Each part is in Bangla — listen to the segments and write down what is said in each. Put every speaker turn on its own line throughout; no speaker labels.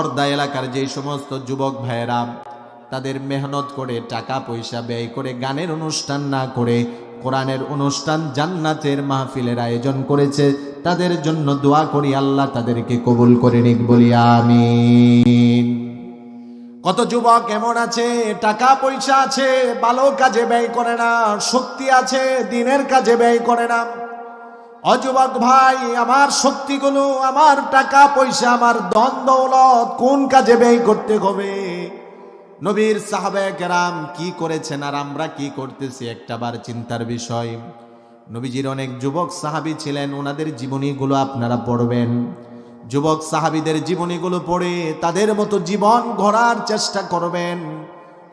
পর্দা এলাকার যে সমস্ত যুবক ভাইয়েরা তাদের মেহনত করে টাকা পয়সা ব্যয় করে গানের অনুষ্ঠান না করে কোরআনের অনুষ্ঠান জান্নাতের মাহফিলের আয়োজন করেছে, তাদের জন্য দোয়া করি আল্লাহ তাদেরকে কবুল করে নিক, বলি আমি কত যুবক এমন আছে, টাকা পয়সা আছে, ভালো কাজে ব্যয় করে না, শক্তি আছে, দিনের কাজে ব্যয় করে না। অযুবক ভাই, আমার শক্তিগুলো, আমার টাকা পয়সা, আমার ধন দৌলত কোন কাজে ব্যয় করতে হবে? নবীর সাহাবে কেরাম কি করেছেন আর আমরা কি করতেছি? একটাবার চিন্তার বিষয়। নবীজির অনেক যুবক সাহাবী ছিলেন, ওনাদের জীবনীগুলো আপনারা পড়বেন। যুবক সাহাবীদের জীবনীগুলো পড়ে তাদের মতো জীবন গড়ার চেষ্টা করবেন।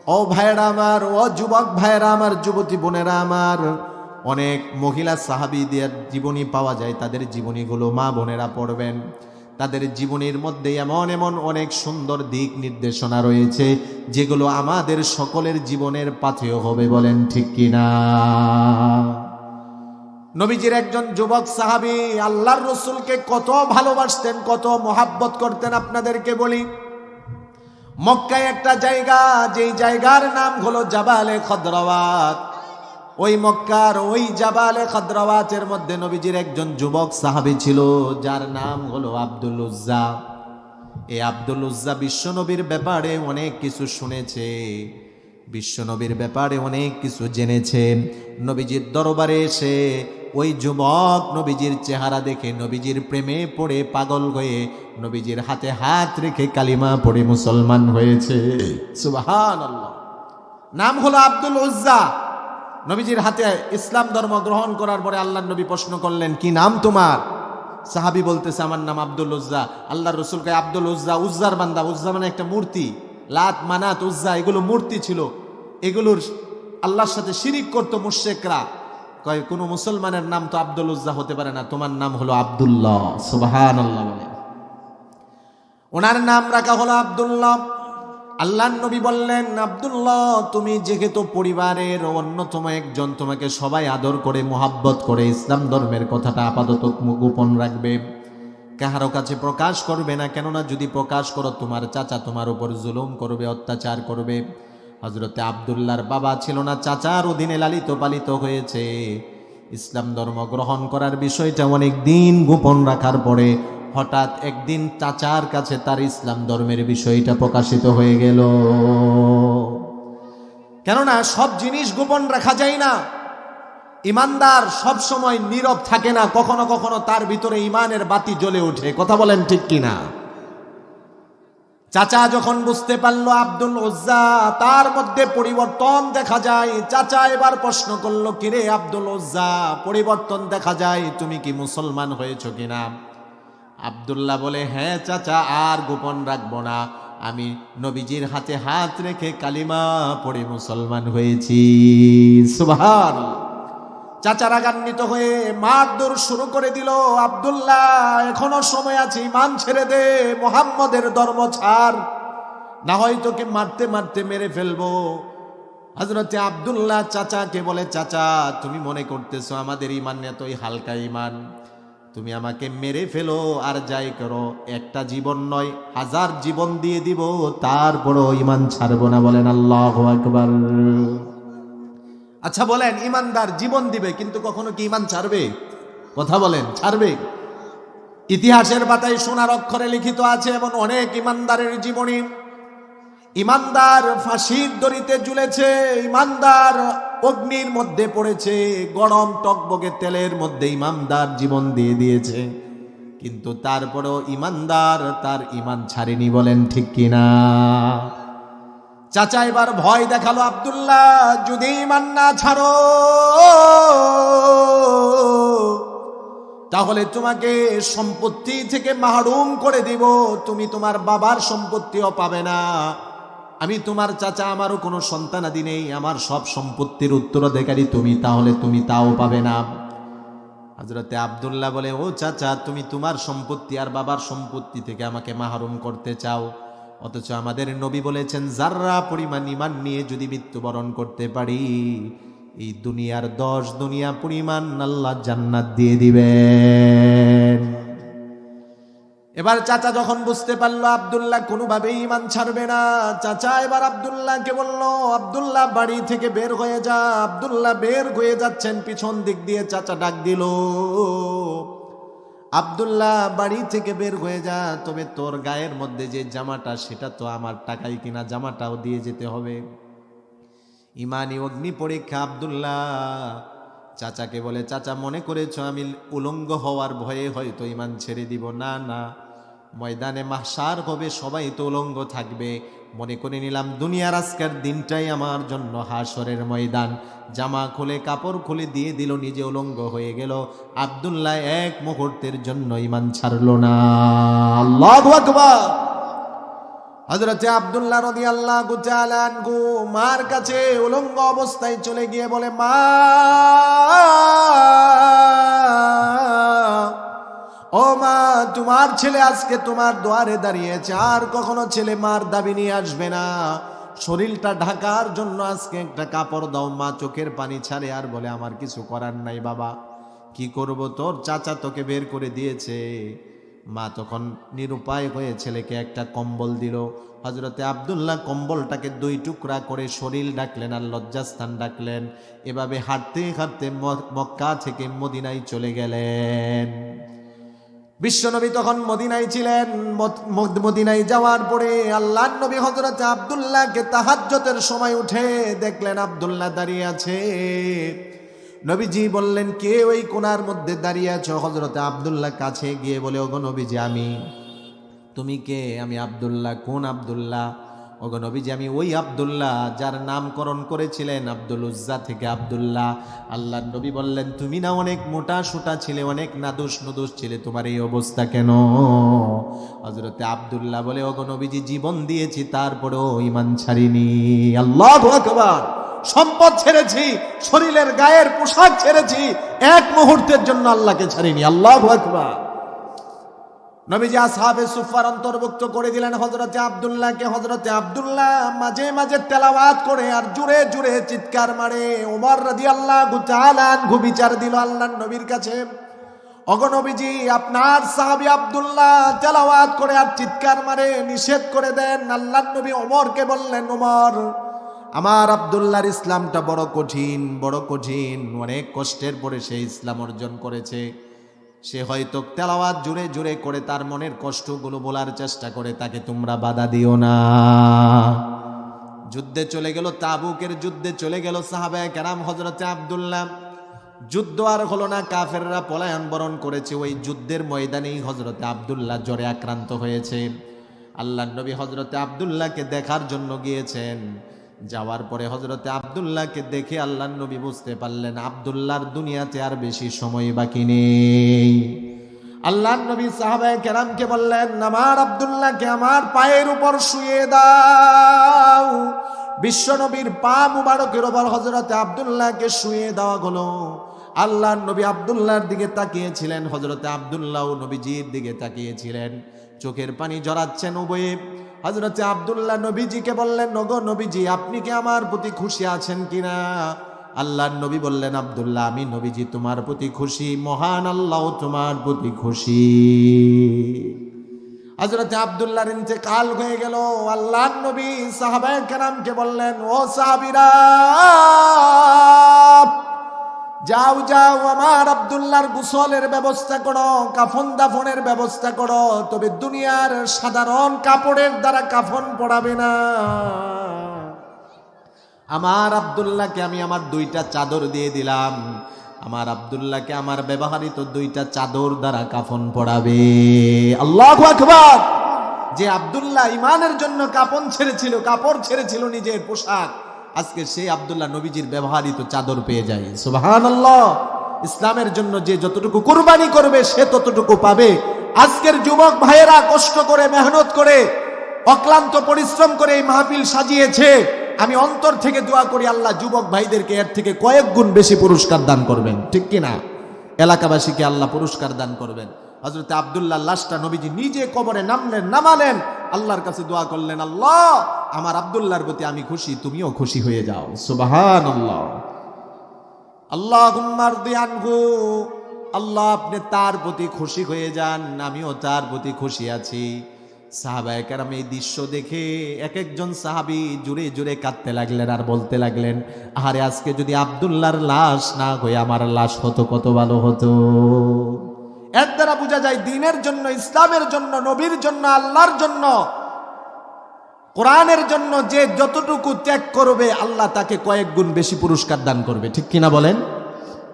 ও ভাইয়েরা আমার, ও যুবক ভাইয়েরা আমার, যুবতী বোনেরা আমার অনেক মহিলা সাহাবিদের জীবনী পাওয়া যায়, তাদের জীবনীগুলো মা বোনেরা পড়বেন। তাদের জীবনীর মধ্যে এমন এমন অনেক সুন্দর দিক নির্দেশনা রয়েছে, যেগুলো আমাদের সকলের জীবনের পাথেয় হবে বলেন ঠিক কিনা। নবীজির একজন যুবক সাহাবী, আল্লাহর রসুলকে কত ভালোবাসতেন, কত মোহাব্বত করতেন আপনাদেরকে বলি। মক্কায় একটা জায়গা, যেই জায়গার নাম হলো জাবালে খদ্রাওয়াত। ওই মক্কার ওই জাবালে খদ্রাওয়াতের মধ্যে নবীজির একজন যুবক সাহাবী ছিল, যার নাম হলো আব্দুল উজ্জা। এই আব্দুল উজ্জা বিশ্বনবীর ব্যাপারে অনেক কিছু শুনেছে, বিশ্বনবীর ব্যাপারে অনেক কিছু জেনেছে। নবীজির দরবারে এসে ওই যুবক নবীজির চেহারা দেখে নবীজির প্রেমে পড়ে পাগল হয়ে নবীজির হাতে হাত রেখে কালিমা পড়ে মুসলমান হয়েছে। সুবাহান নাম হলো আব্দুল উজ্জা। নবীজির হাতে ইসলাম ধর্ম গ্রহণ করার পরে আল্লাহ নবী প্রশ্ন করলেন, কি নাম তোমার? সাহাবি বলতেছে, আমার নাম আব্দুল উজ্জা। আল্লাহ রসুলকে আব্দুল উজ্জা, উজ্জার বান্দা। উজ্জা মানে একটা মূর্তি। লাত, মানাত, উজ্জা, এগুলো মূর্তি ছিল। এগুলোর আল্লাহর সাথে শিরিক করতো মুশেকরা কয়, কোনো মুসলমানের নাম তো আব্দুল উজ্জা হতে পারে না। তোমার নাম হলো আব্দুল্লাহ। সুবাহান আল্লাহ ওনার নাম রাখা হলো আব্দুল্লাহ। আল্লাহ নবী বললেন, আব্দুল্লাহ, তুমি যেহেতু পরিবারের অন্যতম একজন, তোমাকে সবাই আদর করে, মোহাব্বত করে, ইসলাম ধর্মের কথাটা আপাতত গোপন রাখবে। কাহারো কাছে প্রকাশ করবে না, কেননা যদি প্রকাশ করো, তোমার চাচা তোমার উপর জুলুম করবে, অত্যাচার করবে। হজরতে আবদুল্লাহর বাবা ছিল না, চাচার অধীনে লালিত পালিত হয়েছে। ইসলাম ধর্ম গ্রহণ করার বিষয়টা অনেক দিন গোপন রাখার পরে হঠাৎ একদিন চাচার কাছে তার ইসলাম ধর্মের বিষয়টা প্রকাশিত হয়ে গেল। কেননা সব জিনিস গোপন রাখা যায় না। ইমানদার সব সময় নীরব থাকে না, কখনো কখনো তার ভিতরে ইমানের বাতি জ্বলে ওঠে। কথা বলেন ঠিক কিনা? চাচা যখন বুঝতে পারল আব্দুল উজ্জা তার মধ্যে পরিবর্তন দেখা যায়। চাচা এবার প্রশ্ন করল, কিরে আব্দুল উজ্জা পরিবর্তন দেখা যায়? তুমি কি মুসলমান হয়েছ কিনা? আবদুল্লাহ বলে হ্যাঁ চাচা, আর গোপন রাখব না। আমি নবীজির হাতে হাত রেখে কালিমা পড়ে মুসলমান হয়েছি। সুভান চাচা রাগান্বিত হয়ে মারদৌড় শুরু করে দিল, আবদুল্লাহ, এখনও সময় আছে, ইমান ছেড়ে দে, মোহাম্মদের ধর্ম ছাড়। না হয় তোকে মারতে মারতে মেরে ফেলব। হজরতে আবদুল্লাহ চাচাকে বলে, চাচা, তুমি মনে করতেছো আমাদের ইমান এতই হালকা ইমান। তুমি আমাকে মেরে ফেলো, আর যাই করো, একটা জীবন নয়, হাজার জীবন দিয়ে দিব, তারপরও ইমান ছাড়বো না, বলেন আল্লাহ আকবার। আচ্ছা বলেন ইমানদার জীবন দিবে, কিন্তু কখনো কি ইমান ছাড়বে? কথা বলেন, ছাড়বে। ইতিহাসের পাতায় সোনার অক্ষরে লিখিত আছে এমন অনেক ইমানদারের জীবনী। ইমানদার ফাঁসির দড়িতে ঝুলেছে ইমানদার অগ্নির মধ্যে পড়েছে, গরম টকবগে তেলের মধ্যে ইমানদার জীবন দিয়ে দিয়েছে। কিন্তু তারপরেও ইমানদার তার ইমান ছাড়েনি বলেন ঠিক কিনা? চাচা, এবার ভয় দেখাল আবদুল্লাহ, যদি ইমান না ছাড়ো, তাহলে তোমাকে সম্পত্তি থেকে মাহরুম করে দিব। তুমি তোমার বাবার সম্পত্তিও পাবে না। আমি তোমার চাচা, আমারও কোনো সন্তান আদি নেই, আমার সব সম্পত্তির উত্তরাধিকারী তুমি, তাহলে তুমি তাও পাবে না। হজরতে আবদুল্লাহ বলে, ও চাচা, তুমি তোমার সম্পত্তি আর বাবার সম্পত্তি থেকে আমাকে মাহরুম করতে চাও। অথচ আমাদের নবী বলেছেন, যার্রা পরিমাণ ইমান নিয়ে যদি মৃত্যুবরণ করতে পারি, এই দুনিয়ার দশ দুনিয়া পরিমাণ আল্লাহ জান্নাত দিয়ে দিবেন। এবার চাচা যখন বুঝতে পারল, আব্দুল্লাহ কোনোভাবেই ইমান ছাড়বে না। চাচা এবার আব্দুল্লাহকে বলল, আব্দুল্লাহ বাড়ি থেকে বের হয়ে যা, আবদুল্লাহ বের হয়ে যাচ্ছেন। পিছন দিক দিয়ে চাচা ডাক দিল, আব্দুল্লাহ বাড়ি থেকে বের হয়ে যা, তবে তোর গায়ের মধ্যে যে জামাটা, সেটা তো আমার টাকাই কিনা, জামাটাও দিয়ে যেতে হবে। ইমানি অগ্নি পরীক্ষা, আব্দুল্লাহ। চাচাকে বলে, চাচা, মনে করেছ আমি উলঙ্গ হওয়ার ভয়ে হয়তো ইমান ছেড়ে দিব? না না ময়দানে মাহসার হবে, সবাই তো উলঙ্গ থাকবে। মনে করে নিলাম, দুনিয়ার আজকের দিনটাই আমার জন্য হাসরের ময়দান। জামা খুলে, কাপড় খুলে দিয়ে দিল, নিজে উলঙ্গ হয়ে গেল। আব্দুল্লাহ এক মুহূর্তের জন্য ইমান ছাড়ল না। আল্লাহু হজরতে আব্দুল্লাহ রদি আল্লাহ গুচালানগু মার কাছে উলঙ্গ অবস্থায় চলে গিয়ে বলে, মা ও মা, তোমার ছেলে আজকে তোমার দোয়ারে দাঁড়িয়েছে, আর কখনো ছেলে মার দাবি নিয়ে আসবে না। শরীরটা ঢাকার জন্য আজকে একটা কাপড় দাও, মা চোখের পানি ছাড়ে, আর বলে, আমার কিছু করার নাই বাবা। কি করব তোর চাচা তোকে বের করে দিয়েছে। মা তখন নিরুপায় হয়ে ছেলেকে একটা কম্বল দিল। হজরতে আবদুল্লাহ কম্বলটাকে দুই টুকরা করে শরীর ডাকলেন আর লজ্জাস্থান ডাকলেন। এভাবে হাঁটতে হাঁটতে মক্কা থেকে মদিনায় চলে গেলেন। বিশ্বনবী তখন মদিনায় ছিলেন। মদ- মদ- মদিনায় যাওয়ার পরে আল্লাহ নবী হজরত আবদুল্লাহকে তাহাজ্জতের সময় উঠে দেখলেন আবদুল্লাহ দাঁড়িয়ে আছে। নবীজি বললেন, কে ওই কোনার মধ্যে দাঁড়িয়ে আছো? হজরত আবদুল্লাহ কাছে গিয়ে বলে, ওগো নবীজি, আমি। তুমি কে? আমি আবদুল্লাহ। কোন আবদুল্লাহ? ওগো নবীজি, আমি ওই আবদুল্লাহ যার নামকরণ করেছিলেন আব্দুল উজ্জা থেকে আবদুল্লাহ। আল্লাহ নবী বললেন, তুমি না অনেক মোটা সোটা ছিলে, অনেক নাদুস নুদুস ছিলে, তোমার এই অবস্থা কেন? হজরতে আবদুল্লাহ বলে, ওগো নবীজি, জীবন দিয়েছি, তারপরেও ইমান ছাড়িনি। আল্লাহ আকবার! সম্পদ ছেড়েছি, শরীরের গায়ের পোশাক ছেড়েছি, এক মুহূর্তের জন্য আল্লাহকে ছাড়িনি। আল্লাহ আকবার! নবীজি আসহাবে সুফার অন্তর্ভুক্ত করে দিলেন হজরতে আব্দুল্লাহকে। হজরতে আব্দুল্লাহ মাঝে মাঝে তেলাওয়াত করে আর জুড়ে জুড়ে চিৎকার মারে। ওমর রাজি আল্লাহ গুচালান বিচার দিল আল্লাহ নবীর কাছে। অগনবীজি আপনার সাহাবি আব্দুল্লাহ তেলাওয়াত করে আর চিৎকার মারে, নিষেধ করে দেন। আল্লাহ নবী ওমরকে বললেন, ওমর, আমার আব্দুল্লাহর ইসলামটা বড় কঠিন বড় কঠিন। অনেক কষ্টের পরে সে ইসলাম অর্জন করেছে। সে হয়তো তেলাওয়াত জুড়ে জুড়ে করে তার মনের কষ্টগুলো বলার চেষ্টা করে, তাকে তোমরা বাধা দিও না। যুদ্ধে চলে গেল তাবুকের, যুদ্ধে চলে গেল সাহাবায় কেরাম হজরতে আবদুল্লাহ। যুদ্ধ আর হলো না, কাফেররা পলায়ন বরণ করেছে, ওই যুদ্ধের ময়দানেই হজরতে আবদুল্লাহ জ্বরে আক্রান্ত হয়েছে। আল্লাহ নবী হজরতে আবদুল্লাহকে দেখার জন্য গিয়েছেন। যাওয়ার পরে হজরতে আবদুল্লাহকে দেখে আল্লাহ নবী বুঝতে পারলেন, আবদুল্লাহর দুনিয়াতে আর বেশি সময় বাকি নেই। আল্লাহ নবী সাহাবায়ে কেরামকে বললেন, আমার আব্দুল্লাহকে আমার পায়ের উপর শুয়ে দাও। বিশ্ব নবীর পা মুবারকের ওপর হজরতে আবদুল্লাহকে শুয়ে দেওয়া হলো। আল্লাহ নবী আবদুল্লাহর দিকে তাকিয়েছিলেন হজরতে আবদুল্লাহ নবীজির দিকে তাকিয়েছিলেন। চোখের পানি জড়াচ্ছেন উভয়ে। হজরতে আবদুল্লাহ নবীজিকে বললেন নগো নবীজি, আপনি কি আমার প্রতি খুশি আছেন কিনা? আল্লাহ নবী বললেন, আবদুল্লাহ, আমি নবীজি, তোমার প্রতি খুশি। মহান আল্লাহ তোমার প্রতি খুশি। হজরতে আবদুল্লাহর ইন্তেকাল হয়ে গেল। আল্লাহ নবী সাহাবায়ে কেরামকে বললেন, ও সাহাবিরা যাও যাও, আমার আবদুল্লাহর গুসলের ব্যবস্থা করো, কাফন দাফনের ব্যবস্থা করো, তবে দুনিয়ার সাধারণ কাপড়ের দ্বারা কাফন পড়াবে না। আমার আবদুল্লাহকে আমি আমার দুইটা চাদর দিয়ে দিলাম। আমার আবদুল্লাহকে আমার ব্যবহারিত দুইটা চাদর দ্বারা কাফন পড়াবে আল্লাহ আকবার! যে আবদুল্লাহ ইমানের জন্য কাপন ছেড়েছিল, কাপড় ছেড়েছিল নিজের পোশাক আজকে সেই আবদুল্লাহ নবীজির ব্যবহারিত চাদর পেয়ে যায়। সুবাহান ইসলামের জন্য যে যতটুকু কুরবানি করবে, সে ততটুকু পাবে। আজকের যুবক ভাইয়েরা কষ্ট করে, মেহনত করে, অক্লান্ত পরিশ্রম করে এই মাহফিল সাজিয়েছে। আমি অন্তর থেকে দোয়া করি, আল্লাহ যুবক ভাইদেরকে এর থেকে কয়েক গুণ বেশি পুরস্কার দান করবেন। ঠিক কি না এলাকাবাসীকে আল্লাহ পুরস্কার দান করবেন। হজরত আবদুল্লাহ লাশটা নবীজি নিজে কবরে নামলেন, নামালেন। আল্লাহর কাছে দোয়া করলেন, আল্লাহ, আমার আবদুল্লাহর প্রতি আমি খুশি, তুমিও খুশি হয়ে যাও। সুবাহান আল্লাহ আল্লাহ আল্লাহ, আপনি তার প্রতি খুশি হয়ে যান, আমিও তার প্রতি খুশি আছি। সাহাবায়কার আমি এই দৃশ্য দেখে এক একজন সাহাবি জুড়ে জুড়ে কাঁদতে লাগলেন আর বলতে লাগলেন আরে আজকে যদি আবদুল্লাহর লাশ না হয়ে আমার লাশ হতো, কত ভালো হতো? এর দ্বারা বোঝা যায় দিনের জন্য, ইসলামের জন্য, নবীর জন্য, আল্লাহর জন্য, কোরআনের জন্য যে যতটুকু ত্যাগ করবে, আল্লাহ তাকে কয়েক গুণ বেশি পুরস্কার দান করবে। ঠিক কিনা বলেন?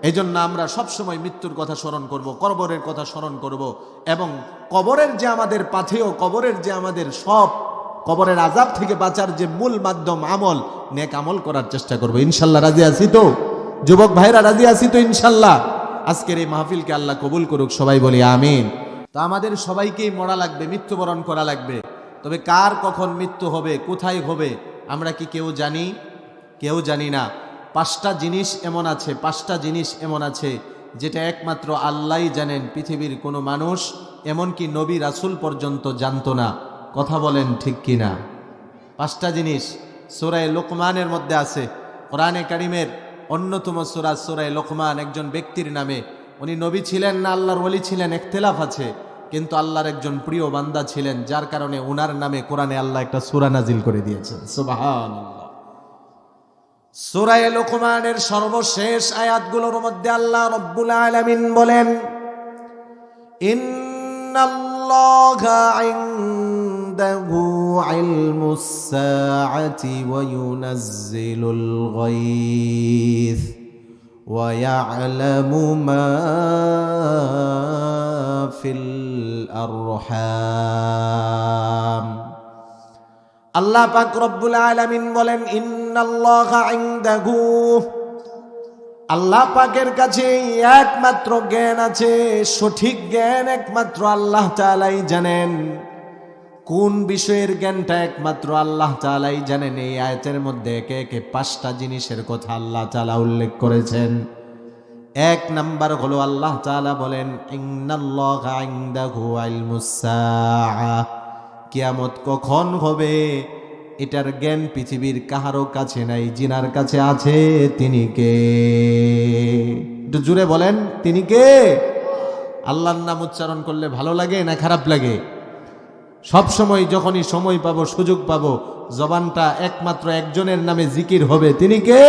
এই জন্য আমরা সবসময় মৃত্যুর কথা স্মরণ করব, কবরের কথা স্মরণ করব, এবং কবরের যে আমাদের পাথেয়, কবরের যে আমাদের সব, কবরের আজাব থেকে বাঁচার যে মূল মাধ্যম, আমল, নেক আমল করার চেষ্টা করব। ইনশাল্লাহ রাজি আছি তো? যুবক ভাইরা রাজি আছি তো ইনশাল্লাহ? আজকের এই মাহফিলকে আল্লাহ কবুল করুক, সবাই বলি আমিন। তো আমাদের সবাইকেই মরা লাগবে, মৃত্যুবরণ করা লাগবে। তবে কার কখন মৃত্যু হবে, কোথায় হবে, আমরা কি কেউ জানি? কেউ জানি না। পাঁচটা জিনিস এমন আছে, পাঁচটা জিনিস এমন আছে, যেটা একমাত্র আল্লাহই জানেন পৃথিবীর কোনো মানুষ, এমনকি নবী, রাসুল পর্যন্ত জানতো না। কথা বলেন ঠিক কি না পাঁচটা জিনিস সোরায় লোকমানের মধ্যে আছে। কোরআনে কারিমের অন্যতম সোরা সোরায় লোকমান একজন ব্যক্তির নামে। উনি নবী ছিলেন না, আল্লাহর ওলি ছিলেন একতেলাফ আছে। কিন্তু আল্লাহর একজন প্রিয় বান্দা ছিলেন, যার কারণে উনার নামে কোরআনে আল্লাহ একটা সুরা নাজিল করে দিয়েছেন। সুবহানাল্লাহ। সুরায় লোকমানের সর্বশেষ আয়াতগুলোর মধ্যে আল্লাহ রব্বুল আলামিন বলেন ইনদাহু ইলমুস সাআতি ওয়া ইউনাজ্জিলুল গায়থ ويعلم ما في الأرحام আল্লাহ পাক রব্বুল আলামিন বলেন ইন্নাল্লাহা ইনদাহু আল্লাহ পাকের কাছে একমাত্র জ্ঞান আছে সঠিক জ্ঞান একমাত্র আল্লাহ তাআলাই জানেন কোন বিষয়ের জ্ঞানটা একমাত্র আল্লাহ তাআলাই জানেন? এই আয়তের মধ্যে একে একে পাঁচটা জিনিসের কথা আল্লাহ তাআলা উল্লেখ করেছেন। এক নাম্বার হলো আল্লাহ তাআলা বলেন কিয়ামত কখন হবে? এটার জ্ঞান পৃথিবীর কাহারও কাছে নাই, জিনার কাছে আছে, তিনি কে? একটু জুড়ে বলেন, তিনি কে? আল্লাহর নাম উচ্চারণ করলে ভালো লাগে না খারাপ লাগে? সব সময় যখনই সময় পাবো, সুযোগ পাবো, জবানটা একমাত্র একজনের নামে জিকির হবে। তিনি কে?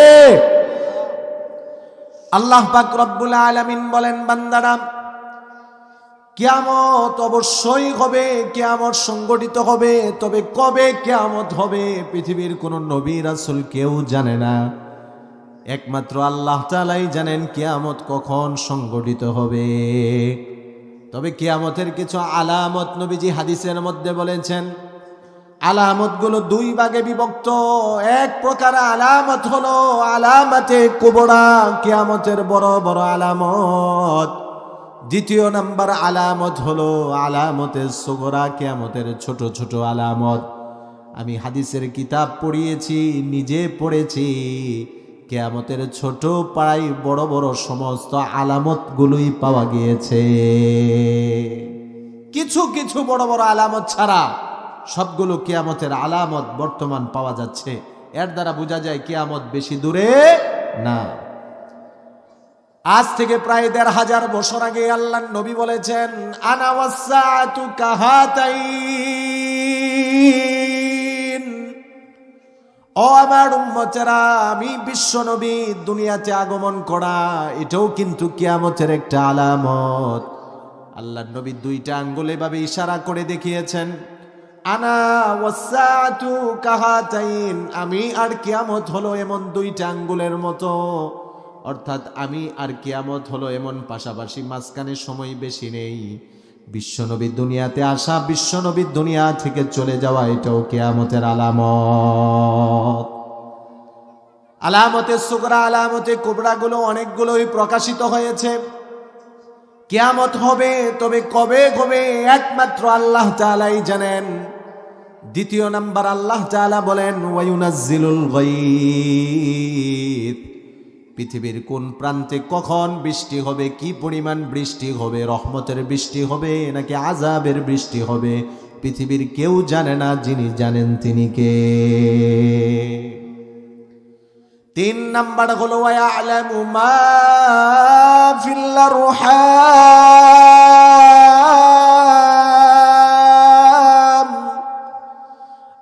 আল্লাহ পাক রব্বুল আলামিন বলেন বান্দারাম কিয়ামত অবশ্যই হবে, কিয়ামত সংগঠিত হবে, তবে কবে কিয়ামত হবে পৃথিবীর কোন নবী রাসূল কেউ জানে না। একমাত্র আল্লাহ তাআলাই জানেন কিয়ামত কখন সংগঠিত হবে। তবে কিয়ামতের কিছু আলামত নবীজি হাদিসের মধ্যে বলেছেন, আলামতগুলো দুই ভাগে বিভক্ত। এক প্রকার আলামত হলো আলামতে কুবরা, কিয়ামতের বড় বড় আলামত। দ্বিতীয় নাম্বার আলামত হলো আলামতের সুগরা, কিয়ামতের ছোট ছোট আলামত। আমি হাদিসের কিতাব পড়িয়েছি, নিজে পড়েছি। কেয়ামতের ছোট পাড়াই বড় বড় সমস্ত আলামতগুলোই পাওয়া গিয়েছে। কিছু কিছু বড় বড় আলামত ছাড়া সবগুলো কেয়ামতের আলামত বর্তমান পাওয়া যাচ্ছে। এর দ্বারা বোঝা যায় কেয়ামত বেশি দূরে না। আজ থেকে প্রায় দেড় হাজার বছর আগে আল্লাহ নবী বলেছেন আনাওয়াসাতু কাহাতাইন ও আমার উম্মতেরা, আমি বিশ্ব নবী, দুনিয়াতে আগমন করা, এটাও কিন্তু কিয়ামতের একটা আলামত। আল্লাহ নবী দুইটা আঙ্গুল এভাবে ইশারা করে দেখিয়েছেন, আনা কাহাতাইন আমি আর কিয়ামত হলো এমন দুইটা আঙ্গুলের মতো। অর্থাৎ, আমি আর কিয়ামত হলো এমন পাশাপাশি মাঝখানে সময় বেশি নেই। বিশ্বনবী দুনিয়াতে আসা বিশ্বনবী দুনিয়া থেকে চলে যাওয়া এটাও কেয়ামতের আলামত। আলামতে সুগরা আলামতে কুবরাগুলো অনেকগুলোই প্রকাশিত হয়েছে। কেয়ামত হবে, তবে কবে হবে একমাত্র আল্লাহ তাআলাই জানেন। দ্বিতীয় নাম্বার আল্লাহ তাআলা বলেন গায়ব। পৃথিবীর কোন প্রান্তে কখন বৃষ্টি হবে, কি পরিমাণ বৃষ্টি হবে, রহমতের বৃষ্টি হবে নাকি আজাবের বৃষ্টি হবে, পৃথিবীর কেউ জানে না যিনি জানেন তিনি কে। তিন নাম্বার হলো ওয়ালামু মা ফিল আরহাম।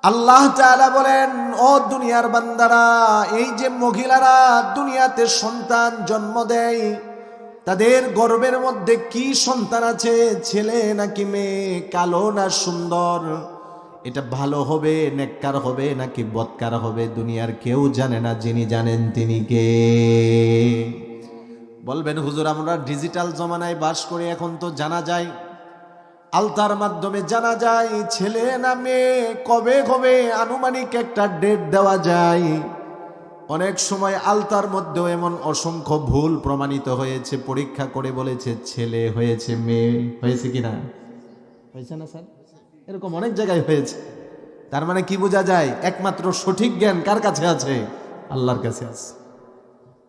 আল্লাহ তাআলা বলেন, ও দুনিয়ার বান্দারা, এই যে মহিলারা দুনিয়াতে সন্তান জন্ম দেয়, তাদের গর্বের মধ্যে কি সন্তান আছে, ছেলে নাকি মেয়ে, কালো না সুন্দর? এটা ভালো হবে, নেককার হবে নাকি বৎকার হবে, দুনিয়ার কেউ জানে না যিনি জানেন তিনি কে। বলবেন, হুজুর, আমরা ডিজিটাল জমানায় বাস করে এখন তো জানা যায় আলতার মাধ্যমে জানা যায়, ছেলে না মেয়ে, কবে কবে আনুমানিক একটা ডেট দেওয়া যায়। অনেক সময় আলতার মধ্যেও এমন অসংখ্য ভুল প্রমাণিত হয়েছে, পরীক্ষা করে বলেছে, ছেলে হয়েছে, মেয়ে হয়েছে কিনা? হয়েছে না, স্যার? এরকম অনেক জায়গায় হয়েছে। তার মানে কি বোঝা যায়? একমাত্র সঠিক জ্ঞান কার কাছে আছে? আল্লাহর কাছে আছে।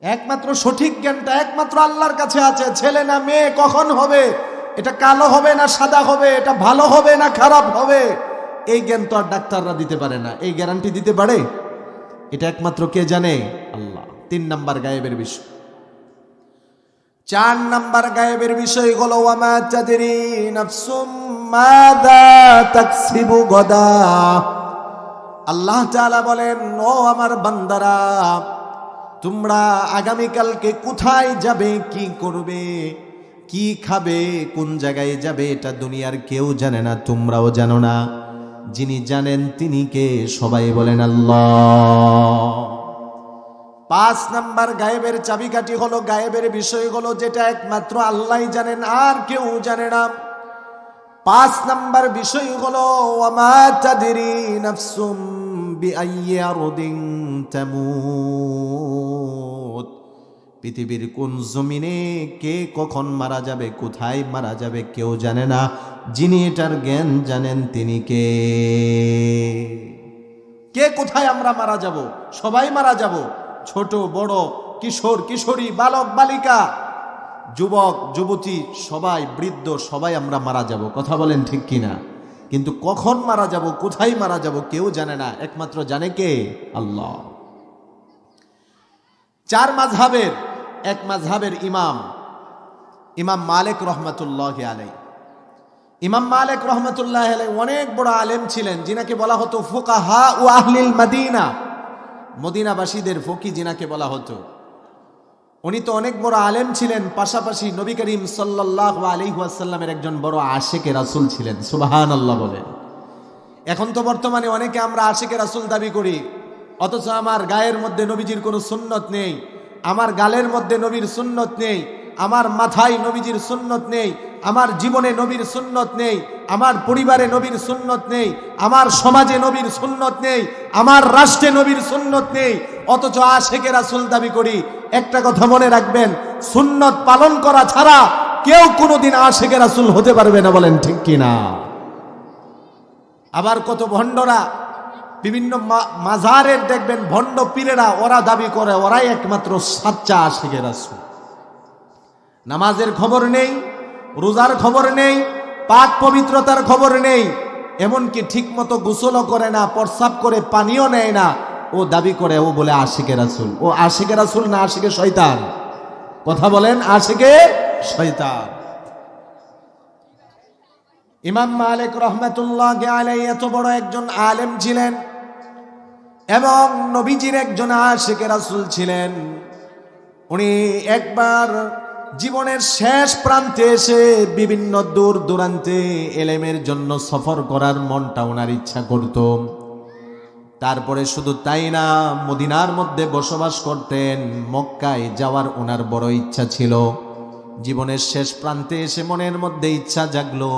একমাত্র সঠিক জ্ঞানটা একমাত্র আল্লাহর কাছে আছে। ছেলে না মেয়ে কখন হবে? এটা কালো হবে না সাদা হবে, এটা ভালো হবে না খারাপ হবে? এই জ্ঞান তো আর ডাক্তাররা দিতে পারে না, এই গ্যারান্টি দিতে পারে? এটা একমাত্র কে জানে? আল্লাহ। তিন নাম্বার গায়েবের বিষয়। চার নাম্বার গায়েবের বিষয় হলো আল্লাহ বলেন, ও আমার বান্দারা, তোমরা আগামীকালকে কোথায় যাবে, কি করবে? কি খাবে, কোন জায়গায় যাবে, এটা দুনিয়ার কেউ জানে না, তোমরাও জানো না। যিনি জানেন তিনি কে, সবাই বলেন আল্লাহ। পাঁচ নাম্বার গায়েবের চাবিকাঠি হলো, গায়েবের বিষয় হলো যেটা একমাত্র আল্লাহ জানেন, আর কেউ জানে না। পাঁচ নাম্বার বিষয় হলো, ওয়ামা তাদরি নাফসুম বিআইয়ি আরদিন তামুত। পৃথিবীর কোন জমিনে কে কখন মারা যাবে, কোথায় মারা যাবে কেউ জানে না। যিনি এটার জ্ঞান জানেন তিনি কে? কে কোথায় আমরা মারা যাব? সবাই মারা যাব। ছোট, বড়, কিশোর, কিশোরী, বালক, বালিকা, যুবক, যুবতী, সবাই, বৃদ্ধ, সবাই আমরা মারা যাব। কথা বলেন ঠিক কিনা? কিন্তু কখন মারা যাব, কোথায় মারা যাব কেউ জানে না। একমাত্র জানে কে? আল্লাহ। চার মাঝহাবের এক মাঝহাবের ইমাম ইমাম মালিক রহমতুল্লাহ আলাই ইমাম মালিক রহমতুল্লাহ আলাই অনেক বড় আলেম ছিলেন, যিনাকে বলা হতো ফুকাহা ও আহলিল মদিনা। মদিনাবাসীদের ফকি যিনাকে বলা হতো। উনি তো অনেক বড় আলেম ছিলেন, পাশাপাশি নবী করিম সাল্লাহ আলিহাসাল্লামের একজন বড় আশেকে রাসুল ছিলেন সুবাহান আল্লাহ বলেন। এখন তো বর্তমানে অনেকে আমরা আশেকে রাসুল দাবি করি, অথচ আমার গায়ের মধ্যে নবীজির কোনো সুন্নত নেই। আমার গালের মধ্যে নবীর সুন্নত নেই, আমার মাথায় নবীজির সুন্নত নেই, আমার জীবনে নবীর সুন্নত নেই, আমার পরিবারে নবীর সুন্নত নেই, আমার সমাজে নবীর সুন্নত নেই, আমার রাষ্ট্রে নবীর সুন্নত নেই, অথচ আশেকে আসুল দাবি করি, একটা কথা মনে রাখবেন, সুন্নত পালন করা ছাড়া কেউ কোনোদিন আশেকে আসুল হতে পারবে না বলেন ঠিক কিনা? আবার কত ভণ্ডরা বিভিন্ন মাজারের দেখবেন ভণ্ড পীরেরা, ওরা দাবি করে, ওরাই একমাত্র সাচ্চা আশেকে রাসুল। নামাজের খবর নেই, রোজার খবর নেই, পাক পবিত্রতার খবর নেই, এমনকি ঠিক মতো গোসলও করে না, প্রস্রাব করে পানিও নেয় না। ও দাবি করে, ও বলে আশিকে রাসুল। ও আশিকে রাসুল না আশিকে শয়তান? কথা বলেন, আশিকে শয়তান। ইমাম মালিক রহমতুল্লাহ আলাই এত বড় একজন আলেম ছিলেন এবং নবীজির একজন আশিকে রাসুল ছিলেন। উনি একবার জীবনের শেষ প্রান্তে এসে বিভিন্ন দূর দূরান্তে এলেমের জন্য সফর করার মনটা ওনার ইচ্ছা করত। তারপরে শুধু তাই না, মদিনার মধ্যে বসবাস করতেন, মক্কায় যাওয়ার ওনার বড় ইচ্ছা ছিল। জীবনের শেষ প্রান্তে এসে মনের মধ্যে ইচ্ছা জাগলো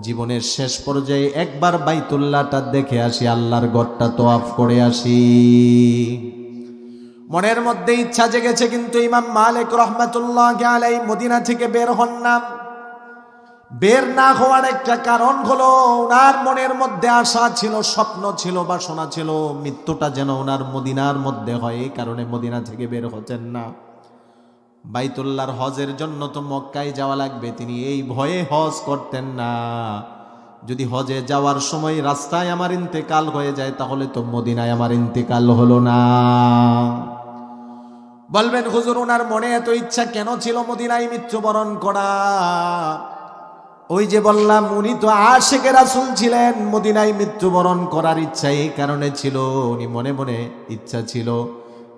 জীবনের শেষ পর্যায়ে একবার বাইতুল্লাহটা দেখে আসি, আল্লাহর গড়টা তোয়াফ করে আসি। মনের মধ্যে ইচ্ছা জেগেছে কিন্তু ইমাম মালিক রহমাতুল্লাহ আলাই মদিনা থেকে বের হন না। বের না হওয়ার একটা কারণ হলো ওনার মনের মধ্যে আশা ছিল, স্বপ্ন ছিল, বাসনা ছিল, মৃত্যুটা যেন ওনার মদিনার মধ্যে হয়, এই কারণে মদিনা থেকে বের হতেন না। বাইতুল্লাহর হজের জন্য তো মক্কায় যাওয়া লাগবে। তিনি এই ভয়ে হজ করতেন না। যদি হজে যাওয়ার সময় রাস্তায় আমার ইন্তেকাল হয়ে যায়, তাহলে তো মদিনায় আমার ইন্তেকাল হলো না। বলবেন, হুজুর, ওনার মনে এত ইচ্ছা কেন ছিল মদিনায় মৃত্যুবরণ করা? ওই যে বললাম, উনি তো আশেকে রাসুল ছিলেন, মদিনায় মৃত্যুবরণ করার ইচ্ছা এই কারণে ছিল। উনি মনে মনে ইচ্ছা ছিল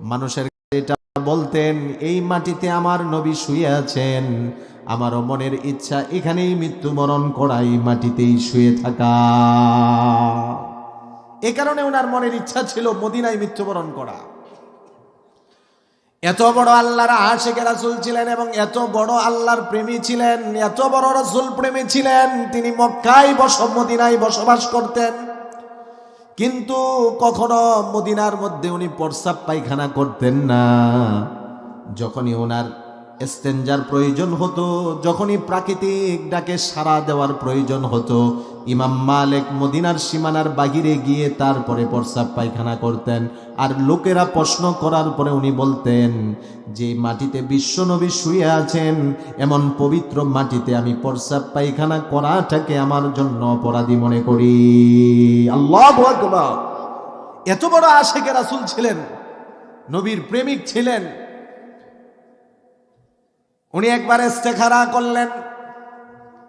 মানুষের বলতেন, এই মাটিতে আমার নবী শুয়ে আছেন। আমারও মনের ইচ্ছা এখানেই মৃত্যুবরণ করা এই মাটিতেই শুয়ে থাকা। এ কারণে ওনার মনের ইচ্ছা ছিল মদিনায় মৃত্যুবরণ করা। এত বড় আল্লাহর আশেকে রাসুল ছিলেন এবং এত বড় আল্লাহর প্রেমী ছিলেন, এত বড় রসুল প্রেমী ছিলেন, তিনি মক্কায় বস, মদিনায় বসবাস করতেন। কিন্তু কখনো মদিনার মধ্যে উনি প্রস্রাব পায়খানা করতেন না। যখনই ওনার এস্তেঞ্জার প্রয়োজন হতো, যখনই প্রাকৃতিক ডাকে সাড়া দেওয়ার প্রয়োজন হতো। ইমাম মালিক মদিনার সীমানার বাহিরে গিয়ে তারপরে প্রস্রাব পায়খানা করতেন আর লোকেরা প্রশ্ন করার পরে উনি বলতেন, যে মাটিতে বিশ্বনবী শুয়ে আছেন, এমন পবিত্র মাটিতে আমি প্রস্রাব পায়খানা করাটাকে আমার জন্য অপরাধী মনে করি। আল্লাহ এত বড় আশেকে রাসুল ছিলেন, নবীর প্রেমিক ছিলেন উনি একবার ইস্তেখারা করলেন।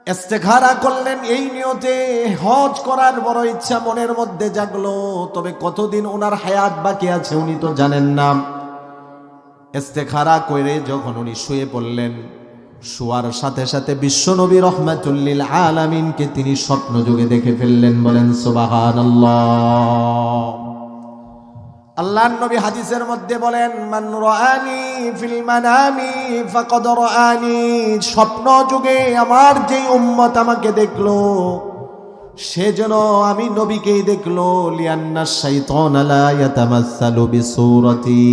ইস্তেখারা করলেন, এই নিয়তে হজ করার বড় ইচ্ছা মনের মধ্যে জাগলো। তবে কতদিন ওনার হায়াত বাকি আছে উনি তো জানেন না। ইস্তেখারা করে যখন উনি শুয়ে পড়লেন, শোয়ার সাথে সাথে বিশ্বনবী রহমাতুল্লিল আলামিনকে তিনি স্বপ্ন যুগে দেখে ফেললেন, বলেন, সুবহানাল্লাহ। আল্লাহর নবী হাদিসের মধ্যে বলেন, মান রাআনি ফিল মানামি ফাকাদ রাআনি স্বপ্ন যুগে আমার যেই উম্মত আমাকে দেখল, সে যেন আমি নবীকেই দেখল, লিয়ান্না শাইতান লা ইয়াতামাসসালু বিসূরাতি।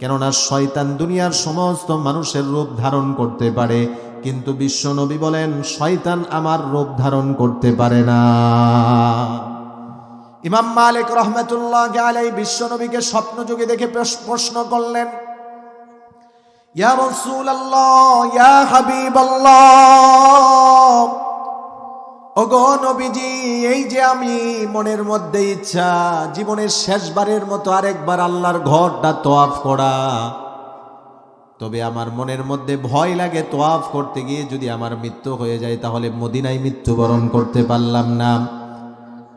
কেননা শয়তান দুনিয়ার সমস্ত মানুষের রূপ ধারণ করতে পারে, কিন্তু বিশ্ব নবী বলেন, শয়তান আমার রূপ ধারণ করতে পারে না। ইমাম মালিক রহমতুল্লাহ আলাই বিশ্বনবীকে স্বপ্ন যুগে দেখে প্রশ্ন করলেন, ইয়া রসুল ইয়া হাবিব ওগো নবীজি, এই যে আমি মনের মধ্যে ইচ্ছা, জীবনের শেষবারের মতো আরেকবার আল্লাহর ঘরটা তোয়াফ করা, তবে আমার মনের মধ্যে ভয় লাগে তোয়াফ করতে গিয়ে যদি আমার মৃত্যু হয়ে যায়, তাহলে মদিনায় মৃত্যুবরণ করতে পারলাম না।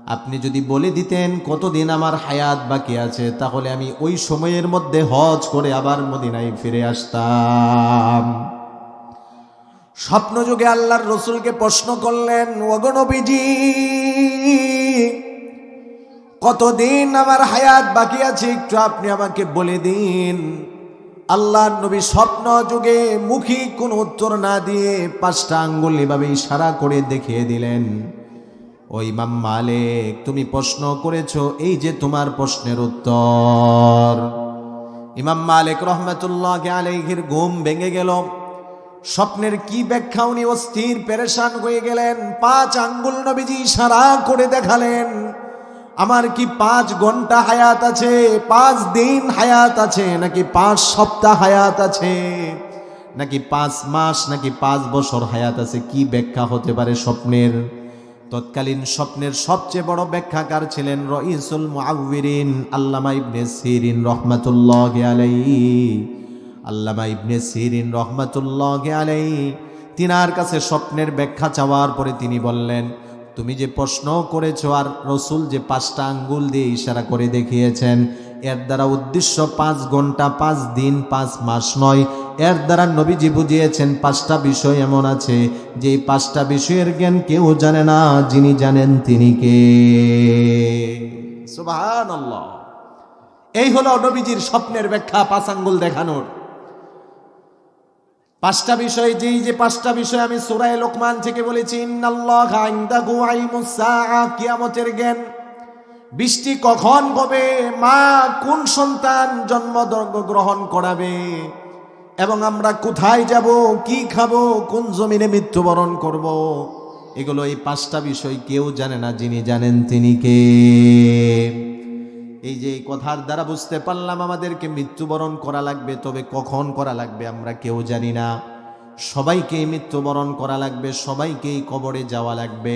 আপনি যদি বলে দিতেন কতদিন আমার হায়াত বাকি আছে, তাহলে আমি ওই সময়ের মধ্যে হজ করে আবার মদিনায় ফিরে আসতাম। স্বপ্ন যুগে আল্লাহর রসুলকে প্রশ্ন করলেন ওগনবীজি কতদিন আমার হায়াত বাকি আছে, একটু আপনি আমাকে বলে দিন। আল্লাহর নবী স্বপ্ন যুগে মুখী কোনো উত্তর না দিয়ে পাঁচটা আঙ্গুল এভাবে ইশারা করে দেখিয়ে দিলেন। ও ইমাম মালিক, তুমি প্রশ্ন করেছ, এই যে তোমার প্রশ্নের উত্তর। ইমাম মালিক রহমতুল্লাহ আলাইহির ঘুম ভেঙে গেল। স্বপ্নের কি ব্যাখ্যা উনি অস্থির, পেরেশান হয়ে গেলেন। পাঁচ আঙ্গুল নবীজি সারা করে দেখালেন, আমার কি পাঁচ ঘণ্টা হায়াত আছে, পাঁচ দিন হায়াত আছে, নাকি পাঁচ সপ্তাহ হায়াত আছে, নাকি পাঁচ মাস, নাকি পাঁচ বছর হায়াত আছে, কি ব্যাখ্যা হতে পারে স্বপ্নের? তৎকালীন স্বপ্নের সবচেয়ে বড় ব্যাখ্যাকার ছিলেন রইসুল মুআউবিরিন আল্লামা ইবনে সিরিন রহমাতুল্লাহ আলাইহি। আল্লামা ইবনে সিরিন রহমাতুল্লাহ আলাইহি। তিনার কাছে স্বপ্নের ব্যাখ্যা চাওয়ার পরে তিনি বললেন, তুমি যে প্রশ্ন করেছ আর রসুল যে পাঁচটা আঙ্গুল দিয়ে ইশারা করে দেখিয়েছেন, এর দ্বারা উদ্দেশ্য পাঁচ ঘণ্টা, পাঁচ দিন, পাঁচ মাস নয় এর দ্বারা নবীজি বুঝিয়েছেন, পাঁচটা বিষয় এমন আছে, যে পাঁচটা বিষয়ের জ্ঞান কেউ জানে না, যিনি জানেন তিনি কে। এই হলো নবীজির স্বপ্নের ব্যাখ্যা, পাঁচ আঙ্গুল দেখানোর। পাঁচটা বিষয়, যেই যে পাঁচটা বিষয় আমি সুরায় লোকমান থেকে বলেছি কিয়ামতের জ্ঞান। বৃষ্টি কখন হবে মা কোন সন্তান জন্ম গ্রহণ করাবে? এবং আমরা কোথায় যাব, কি খাব, কোন জমিনে মৃত্যুবরণ করব? এগুলো এই পাঁচটা বিষয় কেউ জানে না, যিনি জানেন তিনি কে? এই যে কথার দ্বারা বুঝতে পারলাম আমাদেরকে মৃত্যুবরণ করা লাগবে, তবে কখন করা লাগবে আমরা কেউ জানি না। সবাইকেই মৃত্যুবরণ করা লাগবে সবাইকেই কবরে যাওয়া লাগবে।